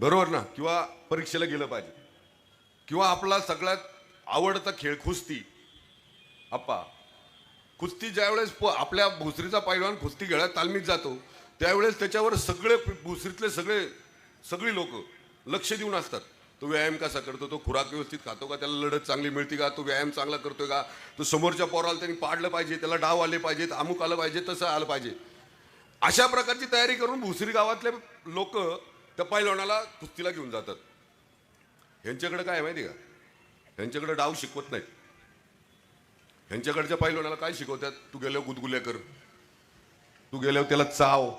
बरोबर ना? किंवा परीक्षेला गेलं पाहिजे. किंवा आपला सगळ्यात आवडता खेळ कुस्ती. आप्पा कुस्ती ज्यावेळेस प- आपल्या भुसरीचा पैलवान कुस्ती खेळात तालमीत जातो त्यावेळेस त्याच्यावर सगळे भुसरीतले सगळे सगळी लोक लक्ष देऊन असतात. तो व्यायाम कसा करतो तो खुराक व्यवस्थित खातो का त्याला लढत चांगली मिळते का तो व्यायाम चांगला करतोय का तो समोरच्या पोराला त्यांनी पाडलं पाहिजे त्याला डाव आले पाहिजेत अमुक आलं पाहिजे तसं आलं पाहिजे. अशा प्रकारची तयारी करून भुसरी गावातले लोक त्या पैलवानाला कुस्तीला घेऊन जातात. ह्यांच्याकडे काय आहे माहिती का? ह्यांच्याकडे डाव शिकवत नाहीत. ह्यांच्याकडच्या पैलवानाला काय शिकवतात? तू गेल्यावर गुदगुल्या कर. तू गेल्यावर त्याला चाव.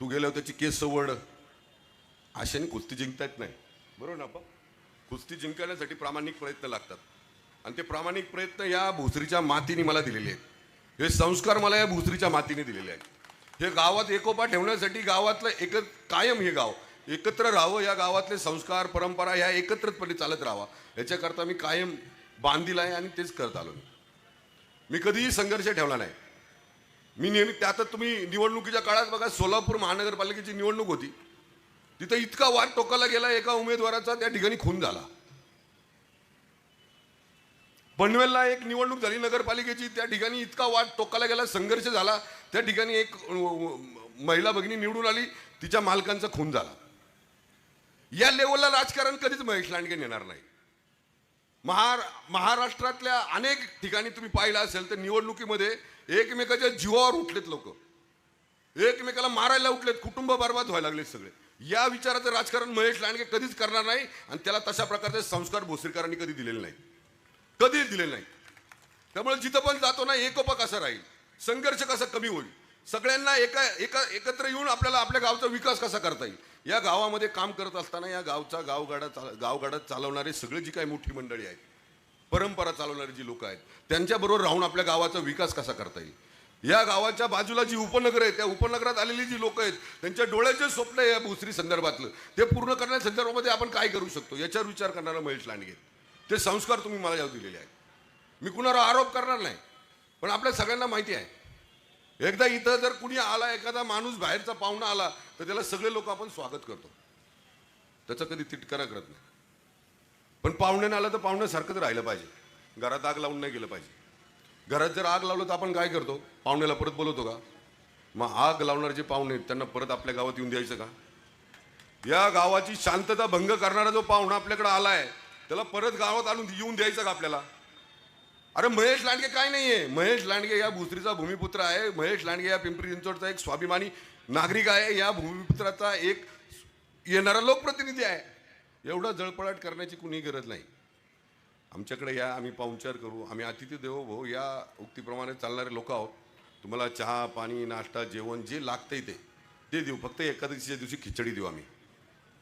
तू गेल्यावर त्याची केस वड. अशाने कुस्ती जिंकता येत नाही. बरोबर ना आपण कुस्ती जिंकण्यासाठी प्रामाणिक प्रयत्न लागतात. आणि ते प्रामाणिक प्रयत्न या भोसरीच्या मातीने मला दिलेले आहेत. हे संस्कार मला या भोसरीच्या मातीने दिलेले आहेत. हे गावात एकोपा ठेवण्यासाठी गावातलं एक कायम हे गाव. एकत्र राहावं या गावातले संस्कार परंपरा ह्या एकत्रितपणे चालत राहावा. याच्याकरता मी कायम बांधील आहे आणि तेच करत आलो मी. मी कधीही संघर्ष ठेवला नाही. मी नेहमी त्यातच तुम्ही निवडणुकीच्या काळात बघा सोलापूर महानगरपालिकेची निवडणूक होती. तिथं इतका वाद टोकाला गेला एका उमेदवाराचा त्या ठिकाणी खून झाला. पनवेलला एक निवडणूक झाली नगरपालिकेची त्या ठिकाणी इतका वाद टोकाला गेला संघर्ष झाला. त्या ठिकाणी एक महिला भगिनी निवडून आली तिच्या मालकांचा खून झाला. या लेवलला राजकारण कधीच महेश लांडगे नेणार नाही. महार महाराष्ट्रातल्या अनेक ठिकाणी तुम्ही पाहिलं असेल तर निवडणुकीमध्ये एकमेकाच्या जीवावर उठलेत लोक. एकमेकाला मारायला उठलेत कुटुंब बर्बाद व्हायला लागले सगळे. या विचाराचं राजकारण महेश लांडगे कधीच करणार नाही आणि त्याला तशा प्रकारचे संस्कार भोसरीकरांनी कधी दिलेले नाही कधीच दिलेले नाही त्यामुळे जिथं पण जातो ना एकोपा कसा राहील. संघर्ष कसा कमी होईल? सगळ्यांना एका एका एकत्र येऊन आपल्याला आपल्या गावचा विकास कसा करता येईल? या गावामध्ये काम करत असताना या गावचा गावगाडा चाल गावगाडा चालवणारे सगळे जी काही मोठी मंडळी आहेत परंपरा चालवणारी जी लोक आहेत त्यांच्याबरोबर राहून आपल्या गावाचा विकास कसा करता येईल? या गावाच्या बाजूला जी उपनगर आहे त्या उपनगरात आलेली जी लोक आहेत त्यांच्या डोळ्याचे स्वप्न आहे या भुसरी संदर्भातलं ते पूर्ण करण्या संदर्भामध्ये आपण काय करू शकतो? याच्यावर विचार करणारा महेश लांडगे ते संस्कार तुम्ही मला जाऊ दिलेले आहेत. मी कुणावर आरोप करणार नाही. पण आपल्या सगळ्यांना माहिती आहे. एकदा इथं जर कुणी आला एखादा माणूस बाहेरचा पाहुणा आला तर त्याला सगळे लोक आपण स्वागत करतो. त्याचा कधी तिटकारा करत नाही. पण पाहुण्यानं आलं तर पाहुण्यासारखंच राहिलं पाहिजे. घरात आग लावून नाही गेलं पाहिजे. घरात जर आग लावलं तर आपण काय करतो? पाहुण्याला परत बोलवतो का? मग आग लावणारे जे पाहुणे आहेत, त्यांना परत आपल्या गावात येऊन द्यायचं का? या गावाची शांतता भंग करणारा जो पाहुणा आपल्याकडे आहे त्याला परत गावात आणून येऊन द्यायचं का आपल्याला? अरे महेश लांडगे काय नाहीये? महेश लांडगे या भुसरीचा भूमिपुत्र आहे. महेश लांडगे या पिंपरी चिंचवडचा एक स्वाभिमानी नागरिक आहे. या भूमिपुत्राचा एक येणारा लोकप्रतिनिधी आहे. एवढा जळपळाट करण्याची कुणी गरज नाही. आमच्याकडे या आम्ही पाहुणचार करू. आम्ही अतिथी देवो भाऊ या उक्तीप्रमाणे चालणारे लोक आहोत. तुम्हाला चहा पाणी नाश्ता जेवण जे लागतंय ते ते देऊ. फक्त एकादशीच्या दिवशी खिचडी देऊ आम्ही.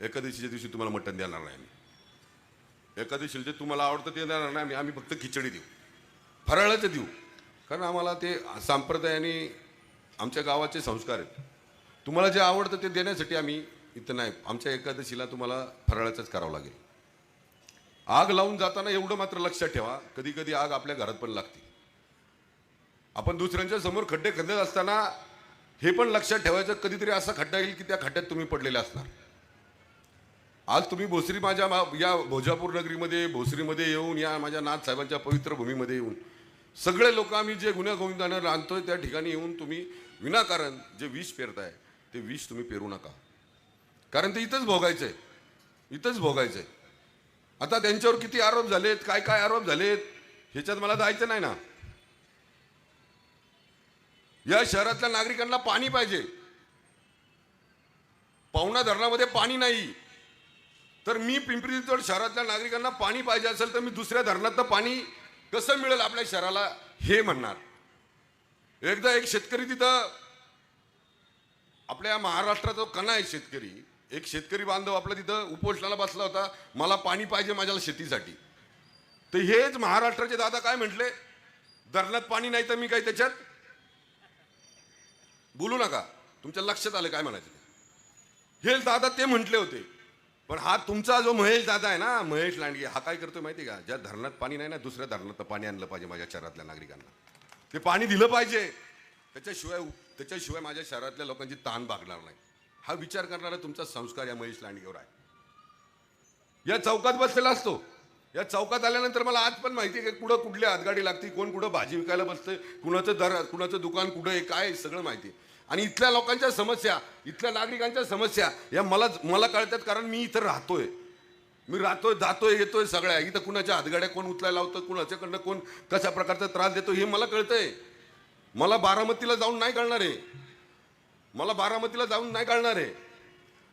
एकादशीच्या दिवशी तुम्हाला मटण देणार नाही आम्ही. एकादशीला जे तुम्हाला आवडतं ते देणार नाही आम्ही. आम्ही फक्त खिचडी देऊ. फराळाचं देऊ. कारण आम्हाला ते संप्रदायाने आमच्या गावाचे संस्कार आहेत. तुम्हाला जे आवडतं ते देण्यासाठी आम्ही इथं नाही. आमच्या एकादशीला तुम्हाला फराळाचंच करावं लागेल. आग लावून जाताना एवढं मात्र लक्षात ठेवा. कधी कधी आग आपल्या घरात पण लागते. आपण दुसऱ्यांच्या समोर खड्डे खंदत असताना हे पण लक्षात ठेवायचं कधीतरी असा खड्डा येईल की त्या खड्ड्यात तुम्ही पडलेले असणार. आज तुम्ही भोसरी माझ्या या भोजापूर नगरीमध्ये भोसरीमध्ये येऊन या माझ्या नाथ साहेबांच्या पवित्र भूमीमध्ये येऊन सगळे लोक आम्ही जे गुन्ह्या गोविंदानं रांधतोय त्या ठिकाणी येऊन तुम्ही विनाकारण जे विष पेरताय ते विष तुम्ही पेरू नका. कारण ते इथंच भोगायचंय. इथंच भोगायचंय. आता त्यांच्यावर किती आरोप झालेत काय काय आरोप झालेत ह्याच्यात मला जायचं नाही ना. या शहरातल्या नागरिकांना पाणी पाहिजे. पाहुणा धरणामध्ये पाणी नाही. तर मी पिंपरी चिंचवड शहरातल्या नागरिकांना पाणी पाहिजे असेल तर मी दुसऱ्या धरणातलं पाणी कसं मिळेल आपल्या शहराला हे म्हणणार. एकदा एक शेतकरी तिथं आपल्या महाराष्ट्राचा कणा आहे शेतकरी एक शेतकरी बांधव आपला तिथं उपोषणाला बसला होता मला पाणी पाहिजे माझ्या शेतीसाठी. तर हेच महाराष्ट्राचे दादा काय म्हटले? धरणात पाणी नाही तर मी काय त्याच्यात? बोलू नका. तुमच्या लक्षात आलं काय म्हणायचं हे दादा ते म्हटले होते. पण हा तुमचा जो महेश दादा आहे ना महेश लांडगे हा काय करतोय माहिती का? ज्या धरणात पाणी नाही ना दुसऱ्या धरणात पाणी आणलं पाहिजे माझ्या शहरातल्या नागरिकांना. ते पाणी दिलं पाहिजे. त्याच्याशिवाय त्याच्याशिवाय माझ्या शहरातल्या लोकांची ताण भागणार नाही. हा विचार करणारा तुमचा संस्कार या महेश लांडगेवर आहे. या चौकात बसलेला असतो. या चौकात आल्यानंतर मला आज पण माहिती आहे की कुठं कुठली हातगाडी लागते कोण कुठं भाजी विकायला बसते कुणाचं दर कुणाचं दुकान कुठं आहे काय सगळं माहिती आहे. आणि इथल्या लोकांच्या समस्या इथल्या नागरिकांच्या समस्या या मला मला कळतात कारण मी इथं राहतोय. मी राहतोय जातोय येतोय सगळ्या. इथं कुणाच्या हातगाड्या कोण उचलायला लावतं कुणाच्याकडनं कोण कशा प्रकारचा त्रास देतो हे मला कळतंय. मला बारामतीला जाऊन नाही कळणार आहे. मला बारामतीला जाऊन नाही कळणार आहे.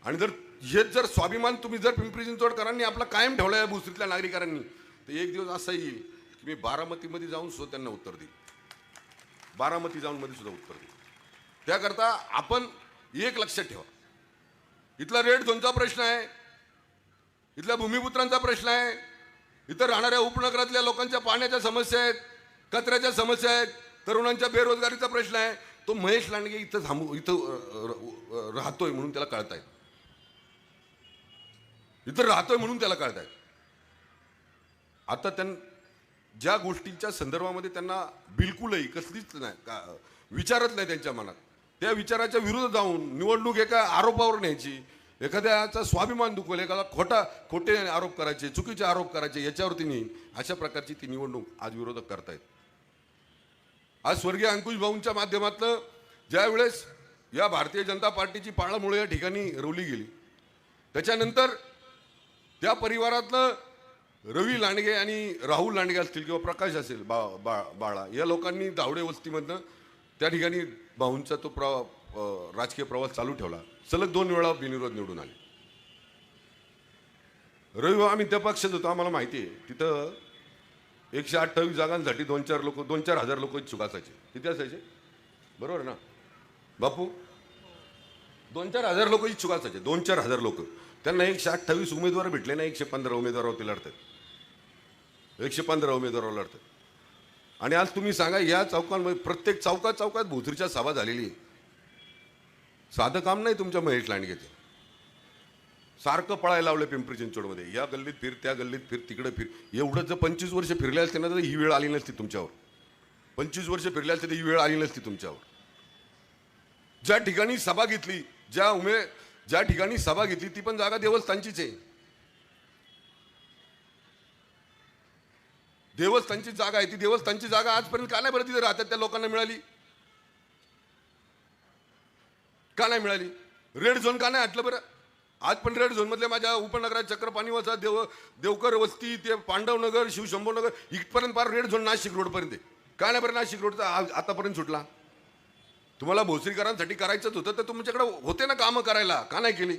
आणि जर हेच जर स्वाभिमान तुम्ही जर पिंपरी चिंचवडकरांनी आपला कायम ठेवला या भुसरीतल्या नागरिकांनी तर एक दिवस असा येईल की मी बारामतीमध्ये जाऊन सुद्धा त्यांना उत्तर देईल बारामती जाऊन मध्ये सुद्धा उत्तर देईल त्याकरता आपण एक लक्षात ठेवा. इथला रेड झोनचा प्रश्न आहे इथल्या भूमिपुत्रांचा प्रश्न आहे इथं राहणाऱ्या उपनगरातल्या लोकांच्या पाण्याच्या समस्या आहेत कचऱ्याच्या समस्या आहेत तरुणांच्या बेरोजगारीचा प्रश्न आहे तो महेश लांडगे इथं थांबू इथं राहतोय म्हणून त्याला कळताय. इथं राहतोय म्हणून त्याला कळताय. आता त्यां ज्या गोष्टींच्या संदर्भामध्ये त्यांना बिलकुलही कसलीच नाही का विचारत नाही त्यांच्या मनात. त्या विचाराच्या विरुद्ध जाऊन निवडणूक एका आरोपावर न्यायची एखाद्याचा स्वाभिमान दुखवेल एखादा खोटा खोटे आरोप करायचे चुकीचे आरोप करायचे याच्यावरती नेईन. अशा प्रकारची ती निवडणूक आज विरोधक करतायत. आज स्वर्गीय अंकुश भाऊंच्या माध्यमातलं ज्यावेळेस या भारतीय जनता पार्टीची पाळामुळे या ठिकाणी रोवली गेली त्याच्यानंतर त्या परिवारातलं रवी लांडगे आणि राहुल लांडगे असतील किंवा प्रकाश असेल बा बा बाळा या लोकांनी धावडे वस्तीमधनं त्या ठिकाणी भाऊंचा तो प्र राजकीय प्रवास चालू ठेवला. सलग दोन वेळा बिनविरोध निवडून आले. रविवार आम्ही त्या पक्षात होतो आम्हाला माहिती आहे. तिथं एकशे अठ्ठावीस जागांसाठी दोन चार लोक दोन चार हजार लोक इच्छुक असायचे. किती असायचे? बरोबर ना? बापू? दोन चार हजार लोक इच्छुक असायचे. दोन चार हजार लोक. त्यांना एकशे अठ्ठावीस उमेदवार भेटले ना एकशे पंधरा उमेदवारावरती लढतात. एकशे पंधरा उमेदवारावर लढतात. आणि आज तुम्ही सांगा या चौकांमध्ये प्रत्येक चौकात चौकात भोसरीच्या सभा झालेली आहे. साधं काम नाही तुमच्या महेश लांडगेचं. सारखं पळायला लावलं पिंपरी चिंचवडमध्ये. या गल्लीत फिर त्या गल्लीत फिर तिकडे फिर. एवढं जर पंचवीस वर्ष फिरले असते ना तर ही वेळ आली नसती तुमच्यावर. पंचवीस वर्ष फिरले असते तर ही वेळ आली नसती तुमच्यावर. ज्या ठिकाणी सभा घेतली ज्या उमे ज्या ठिकाणी सभा घेतली ती पण जागा देवस्थानचीच आहे. देवस्थानची जागा आहे ती देवस्थानची जागा आजपर्यंत का नाही बरं तिथे राहतात त्या लोकांना मिळाली? का नाही मिळाली? रेड झोन का नाही आटलं बरं? आज पण रेड झोनमधल्या माझ्या उपनगरात चक्रपाणी वसा देव देवकर वस्ती ते पांडवनगर शिवशंभोनगर इथपर्यंत पार रेड झोन नाशिक रोडपर्यंत का नाही बरं नाशिक रोडचा आतापर्यंत सुटला. तुम्हाला भोसरीकरांसाठी करायचंच होतं तर तुमच्याकडे होते ना कामं करायला. का नाही केली?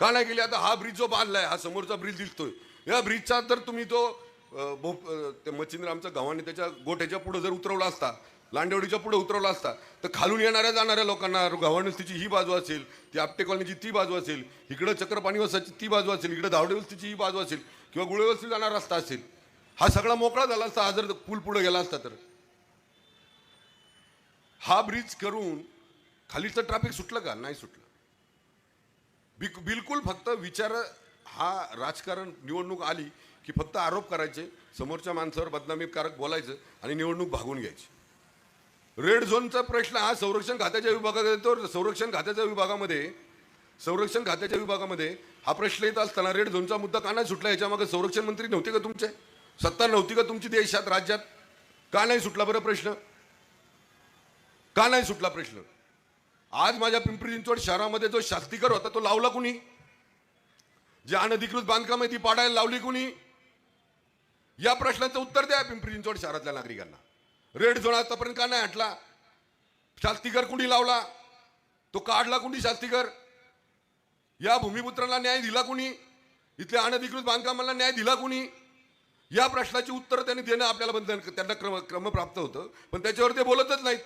का नाही केली? आता हा ब्रिज जो बांधला आहे हा समोरचा ब्रिज दिसतोय. या ब्रिजचा तर तुम्ही तो भोप ते मच्छिंद्र आमच्या गावाने त्याच्या गोठ्याच्या पुढं जर उतरवला असता लांडेवडीच्या पुढे उतरवला असता तर खालून येणाऱ्या जाणाऱ्या लोकांना गव्हाणस्तीची ही बाजू असेल ती आपटे कॉलनीची ती बाजू असेल इकडं चक्रपाणी वस्ताची ती बाजू असेल इकडं धावडेवस्तीची ही बाजू असेल किंवा गुळेवस्ती जाणारा रस्ता असेल हा सगळा मोकळा झाला असता हा जर पूल पुढे गेला असता तर. हा ब्रिज करून खालीचं ट्रॅफिक सुटलं का? नाही सुटलं. बिक बिलकुल फक्त विचार हा राजकारण निवडणूक आली की फक्त आरोप करायचे समोरच्या माणसावर बदनामीकारक बोलायचं आणि निवडणूक भागून घ्यायची. रेड झोनचा प्रश्न हा संरक्षण खात्याच्या विभागात येतो. संरक्षण खात्याच्या विभागामध्ये संरक्षण खात्याच्या विभागामध्ये हा प्रश्न येत असताना रेड झोनचा मुद्दा का नाही सुटला? याच्यामागे संरक्षण मंत्री नव्हते का तुमचे? सत्ता नव्हती का तुमची देशात राज्यात? का नाही सुटला बरं प्रश्न? का नाही सुटला प्रश्न? आज माझ्या पिंपरी चिंचवड शहरामध्ये जो शास्तीकर होता तो लावला कुणी? जे अनधिकृत बांधकाम आहे ती पाडायला लावली कुणी? या प्रश्नाचं उत्तर द्या पिंपरी चिंचवड शहरातल्या नागरिकांना. रेड झोन आतापर्यंत का नाही हटला? शास्तीकर कुणी लावला? तो काढला कुणी शास्तीकर? या भूमिपुत्रांना न्याय दिला कुणी? इथल्या अनधिकृत बांधकामाला न्याय दिला कुणी? या प्रश्नाची उत्तर त्यांनी देणं आपल्याला बंधन त्यांना क्रम क्रमप्राप्त होतं. पण त्याच्यावर ते बोलतच नाहीत.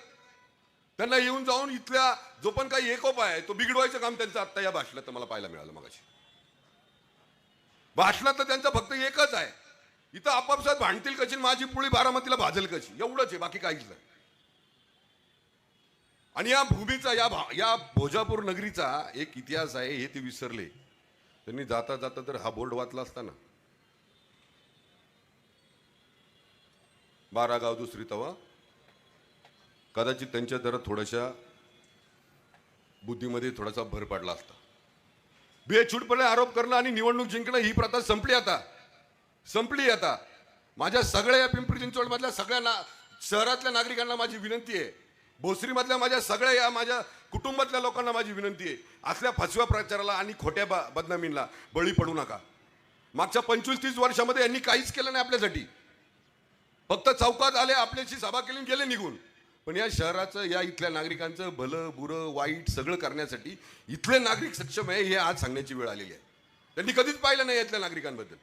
त्यांना येऊन जाऊन इथल्या जो पण काही एकोप आहे तो बिघडवायचं काम त्यांचं आत्ता या भाषणात मला पाहायला मिळालं मगाशी. भाषणात तर त्यांचं फक्त एकच आहे. इथं आपापसात भांडतील कशी माझी पुळी बारामतीला भाजेल कशी? एवढंच आहे बाकी काहीच नाही. आणि या भूमीचा या भा या भोजापूर नगरीचा एक इतिहास आहे हे ते विसरले. त्यांनी जाता जाता तर हा बोर्ड वाचला असताना बारा गाव दुसरी तवा. कदाचित त्यांच्या जरा थोड्याशा बुद्धीमध्ये थोडासा भर पडला असता. बेछूटपणे आरोप करणं आणि निवडणूक जिंकणं ही प्रथा संपली आता. संपली आता. माझ्या सगळ्या या पिंपरी चिंचवड मधल्या सगळ्या ना शहरातल्या नागरिकांना माझी विनंती आहे. भोसरीमधल्या माझ्या सगळ्या या माझ्या कुटुंबातल्या लोकांना माझी विनंती आहे. असल्या फसव्या प्रचाराला आणि खोट्या ब- बदनामींना बळी पडू नका. मागच्या पंचवीस तीस वर्षामध्ये यांनी काहीच केलं नाही आपल्यासाठी. फक्त चौकात आले आपल्याशी सभा केली गेले निघून. पण या शहराचं या इथल्या नागरिकांचं भलं बुरं वाईट सगळं करण्यासाठी इथले नागरिक सक्षम आहे हे आज सांगण्याची वेळ आलेली आहे. त्यांनी कधीच पाहिलं नाही इथल्या नागरिकांबद्दल.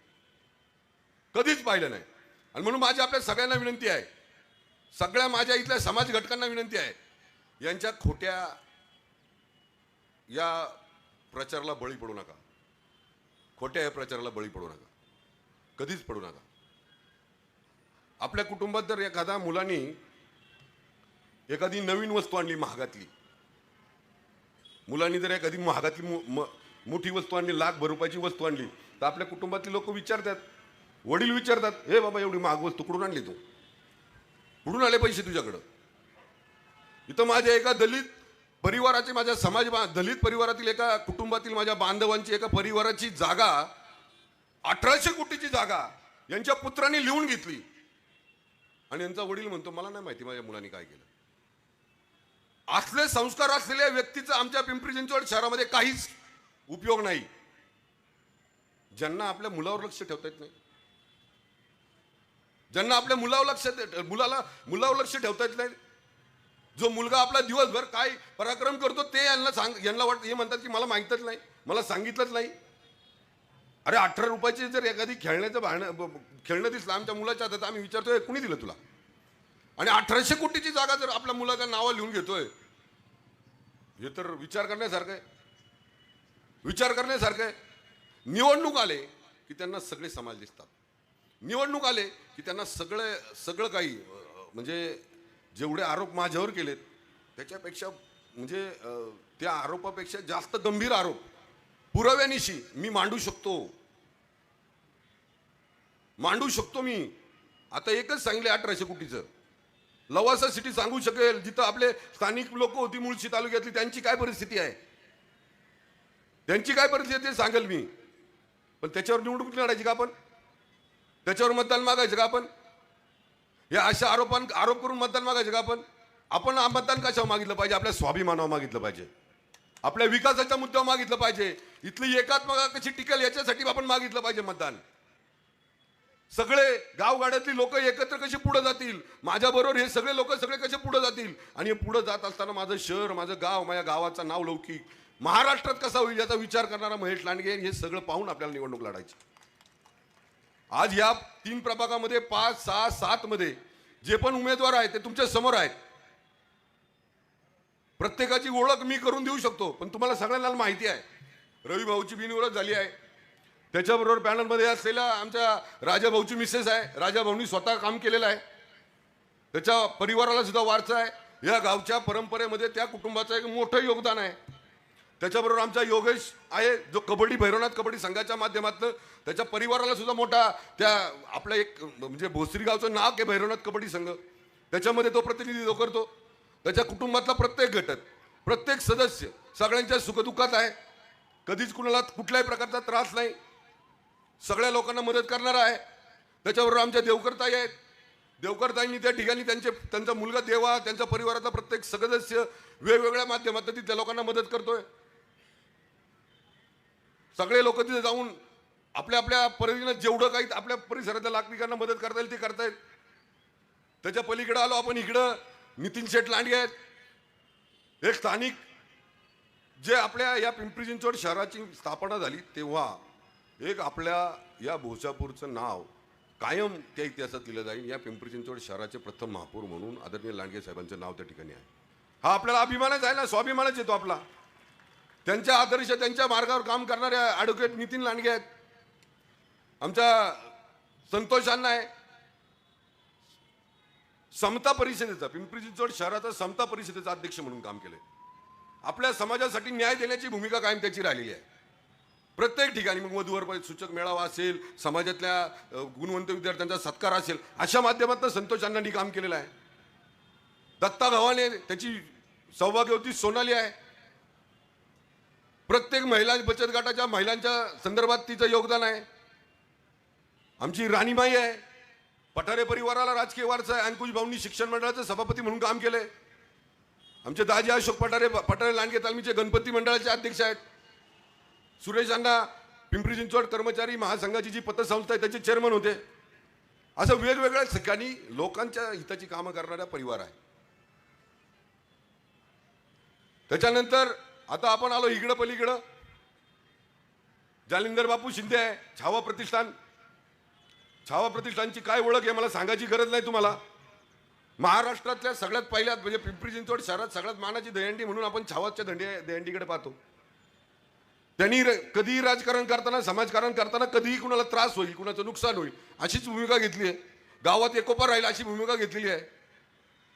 कधीच पाहिलं नाही. आणि म्हणून माझी आपल्या सगळ्यांना विनंती आहे. सगळ्या माझ्या इथल्या समाज घटकांना विनंती आहे. यांच्या खोट्या या प्रचाराला बळी पडू नका. खोट्या या प्रचाराला बळी पडू नका. कधीच पडू नका. आपल्या कुटुंबात जर एखाद्या मुलांनी एखादी नवीन वस्तू आणली महागातली मुलांनी जर एखादी महागातली म- मोठी वस्तू आणली लाख रुपयाची वस्तू आणली तर आपल्या कुटुंबातले लोक विचारतात वडील विचारतात हे बाबा एवढी महाग तू कुठून आणली तू? कुठून आले पैसे तुझ्याकडं? इथं माझ्या एका दलित परिवाराची माझ्या समाज दलित परिवारातील एका कुटुंबातील माझ्या बांधवांची एका परिवाराची जागा अठराशे कोटीची जागा यांच्या पुत्रांनी लिहून घेतली. आणि यांचा वडील म्हणतो मला नाही माहिती माझ्या मुलांनी काय केलं. असले संस्कार असलेल्या व्यक्तीचा आमच्या पिंपरी चिंचवड शहरामध्ये काहीच उपयोग नाही. ज्यांना आपल्या मुलावर लक्ष ठेवता येत नाही. ज्यांना आपल्या मुलावर लक्ष मुलाला मुलावर लक्ष ठेवता येत नाही. जो मुलगा आपला दिवसभर काय पराक्रम करतो ते यांना सांग यांना वाटतं हे म्हणतात की मला माहितच नाही. मला सांगितलंच नाही. अरे अठरा रुपयाची जर एखादी खेळण्याचं भाणं ब- खेळणं दिसलं आमच्या मुलाच्या हातात आम्ही विचारतोय कुणी दिलं तुला? आणि अठराशे कोटीची जागा जर आपल्या मुलाच्या नावं लिहून घेतोय हे तर विचार करण्यासारखं आहे. विचार करण्यासारखं आहे. निवडणूक आले की त्यांना सगळे समाज दिसतात. निवडणूक आले की त्यांना सगळे सगळं काही म्हणजे जेवढे आरोप माझ्यावर केलेत त्याच्यापेक्षा म्हणजे त्या आरोपापेक्षा जास्त गंभीर आरोप पुराव्यानिशी मी मांडू शकतो. मांडू शकतो मी. आता एकच सांगले अठराशे कोटीचं. लवासा सिटी सांगू शकेल जिथं आपले स्थानिक लोक होती मुळशी तालुक्यातली त्यांची काय परिस्थिती आहे? त्यांची काय परिस्थिती सांगेल मी. पण त्याच्यावर निवडणूक लढायची का आपण? त्याच्यावर मतदान मागायचं का आपण? हे अशा आरोपां आरोप करून मतदान मागायचं का आपण? आपण मतदान कशावर मागितलं पाहिजे? आपल्या स्वाभिमानावर मागितलं पाहिजे. आपल्या विकासाच्या मुद्द्यावर मागितलं पाहिजे. इथली एकात्मका कशी टिकेल याच्यासाठी आपण मागितलं पाहिजे मतदान. सगळे गावगाड्यातली लोक एकत्र कशी पुढे जातील? माझ्याबरोबर हे सगळे लोक सगळे कसे पुढे जातील? आणि हे पुढे जात असताना माझं शहर माझं गाव माझ्या गावाचं नाव लौकिक. महाराष्ट्रात कसा होईल याचा विचार करणारा महेश लांडगे हे सगळं पाहून आपल्याला निवडणूक लढायची. आज या तीन प्रभागामध्ये पाच सहा सात मध्ये जे पण उमेदवार आहेत ते तुमच्यासमोर आहेत. प्रत्येकाची ओळख मी करून देऊ शकतो पण तुम्हाला सगळ्यांना माहिती आहे. रवी भाऊची बिनविरोध झाली आहे. त्याच्याबरोबर पॅनलमध्ये असलेल्या आमच्या राजा भाऊची मिसेस आहे. राजा भाऊनी स्वतः काम केलेलं आहे. त्याच्या परिवाराला सुद्धा वारसा आहे. या गावच्या परंपरेमध्ये त्या कुटुंबाचं एक मोठं योगदान आहे. त्याच्याबरोबर आमचा योगेश आहे जो कबड्डी भैरवनाथ कबड्डी संघाच्या माध्यमातून त्याच्या परिवाराला सुद्धा मोठा त्या आपलं एक म्हणजे भोसरी गावचं नाव आहे भैरवनाथ कबड्डी संघ. त्याच्यामध्ये तो प्रतिनिधित्व करतो त्याच्या कुटुंबातला प्रत्येक घटक प्रत्येक सदस्य सगळ्यांच्या सुखदुःखात आहे. कधीच कुणाला कुठल्याही प्रकारचा त्रास नाही. सगळ्या लोकांना मदत करणारा आहे. त्याच्याबरोबर आमच्या देवकरताई आहेत. देवकरताईंनी त्या ठिकाणी त्यांचे त्यांचा मुलगा देवा त्यांच्या परिवाराचा प्रत्येक सदस्य वेगवेगळ्या माध्यमातून त्या लोकांना मदत करतोय. सगळे लोक तिथे जाऊन आपल्या आपल्या परीनं जेवढं काही आपल्या परिसरातल्या नागरिकांना मदत करता येईल ते करतायत त्याच्या पलीकडे आलो आपण इकडं. नितीन शेठ लांडगे आहेत. एक स्थानिक जे आपल्या या पिंपरी चिंचवड शहराची स्थापना झाली तेव्हा एक आपल्या या भोसापूरचं नाव कायम त्या इतिहासात दिलं जाईल. या पिंपरी चिंचवड शहराचे प्रथम महापौर म्हणून आदरणीय लांडगे साहेबांचं नाव त्या ठिकाणी आहे. हा आपल्याला अभिमानच आहे ना? स्वाभिमानच येतो आपला. त्यांच्या आदर्श त्यांच्या मार्गावर काम करणारे ॲडव्होकेट नितीन लांडगे आहेत. आमच्या संतोष अण्णा आहे. समता परिषदेचा पिंपरी चिंचवड शहराचा समता परिषदेचा अध्यक्ष म्हणून काम केलंय. आपल्या समाजासाठी न्याय देण्याची भूमिका कायम त्याची राहिलेली आहे. प्रत्येक ठिकाणी मग वधूवर सूचक मेळावा असेल समाजातल्या गुणवंत विद्यार्थ्यांचा सत्कार असेल अशा माध्यमातून संतोष अण्णांनी काम केलेलं आहे. दत्ता गव्हाणे त्याची सौभाग्यवती सोनाली आहे. प्रत्येक महिला बचत गटाच्या महिलांच्या संदर्भात तिचं योगदान आहे. आमची राणीबाई आहे. पठारे परिवाराला राजकीय वारसा आहे. अंकुश भाऊंनी शिक्षण मंडळाचं सभापती म्हणून काम केलंय. आमचे दाजी अशोक पठारे पठारे लांडगे तालमीचे गणपती मंडळाचे अध्यक्ष आहेत. सुरेश अण्णा पिंपरी चिंचवड कर्मचारी महासंघाची जी पतसंस्था आहे त्याचे चेअरमन होते. असं वेगवेगळ्या ठिकाणी लोकांच्या हिताची कामं करणारा परिवार आहे. त्याच्यानंतर आता आपण आलो इकडं पलीकडं. जालिंदर बापू शिंदे आहे छावा प्रतिष्ठान. छावा प्रतिष्ठानची काय ओळख आहे मला सांगायची गरज नाही तुम्हाला. महाराष्ट्रातल्या सगळ्यात पहिल्यात म्हणजे पिंपरी चिंचवड शहरात सगळ्यात मानाची दहंडी म्हणून आपण छावाच्या दंडी दहंडीकडे पाहतो. त्यांनी र- कधीही राजकारण करताना समाजकारण करताना कधीही कुणाला त्रास होईल कुणाचं नुकसान होईल अशीच भूमिका घेतली आहे. गावात एकोपा राहील अशी भूमिका घेतलेली आहे.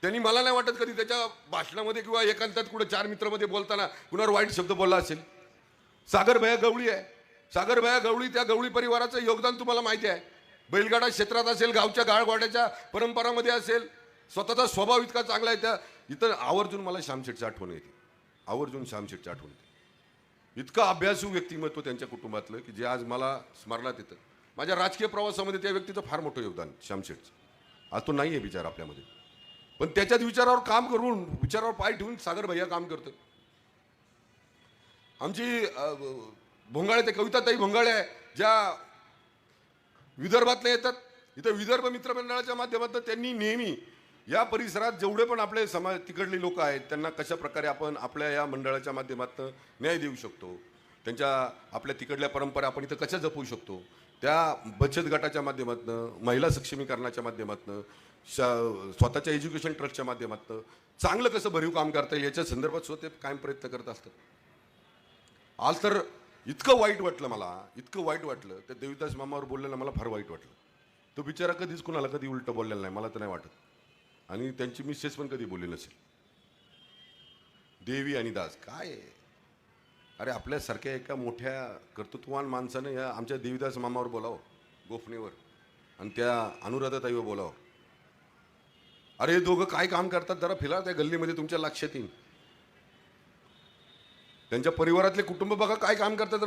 त्यांनी मला नाही वाटत कधी त्याच्या भाषणामध्ये किंवा एकांतात कुठं चार मित्रामध्ये बोलताना कुणावर वाईट शब्द बोलला असेल. सागर भया गवळी आहे. सागर भया गवळी त्या गवळी परिवाराचं योगदान तुम्हाला माहिती आहे. बैलगाडा क्षेत्रात असेल गावच्या गाळगोड्याच्या परंपरामध्ये असेल स्वतःचा स्वभाव इतका चांगला आहे त्या इथं आवर्जून मला श्यामशेठची आठवण येते. आवर्जून श्यामशेठची आठवण येते. इतकं अभ्यासू व्यक्तिमत्व त्यांच्या कुटुंबातलं की जे आज मला स्मरणात येतं. माझ्या राजकीय प्रवासामध्ये त्या व्यक्तीचं फार मोठं योगदान श्यामशेठचं. आज तो नाही आहे विचार आपल्यामध्ये. पण त्याच्यात विचारावर काम करून विचारावर पाय ठेवून सागर भैया काम करतो आमची भोंगाळे ते कविताताई भोंगाळे आहे ज्या विदर्भातल्या येतात इथं विदर्भ मित्रमंडळाच्या माध्यमातून त्यांनी नेहमी या परिसरात जेवढे पण आपले समाज तिकडले लोक आहेत त्यांना कशा प्रकारे आपण आपल्या या मंडळाच्या माध्यमातून न्याय देऊ शकतो? त्यांच्या आपल्या तिकडल्या परंपरा आपण इथं कशा जपवू शकतो? त्या बचत गटाच्या माध्यमातून महिला सक्षमीकरणाच्या माध्यमातून स्वतःच्या एज्युकेशन ट्रस्टच्या माध्यमातून चांगलं कसं भरीव काम करता येईल याच्या संदर्भात स्वतः ते कायम प्रयत्न करत असतात. आज तर इतकं वाईट वाटलं मला इतकं वाईट वाटलं ते देवीदास मामावर बोललेलं मला फार वाईट वाटलं. तो बिचारा कधीच कुणाला कधी उलटं बोललेला नाही मला तर नाही वाटत. आणि त्यांची मिसेस पण कधी बोलली नसेल. देवी आणि दास काय? अरे आपल्यासारख्या एका मोठ्या कर्तृत्ववान माणसानं या आमच्या देवीदास मामावर बोलावं गोफणेवर आणि त्या अनुराधाताईवर बोलावं. अरे हे दोघं काय काम करतात? जरा फिरा त्या गल्लीमध्ये तुमच्या लक्षात येईल. त्यांच्या परिवारातले कुटुंब बघा काय काम करतात? जरा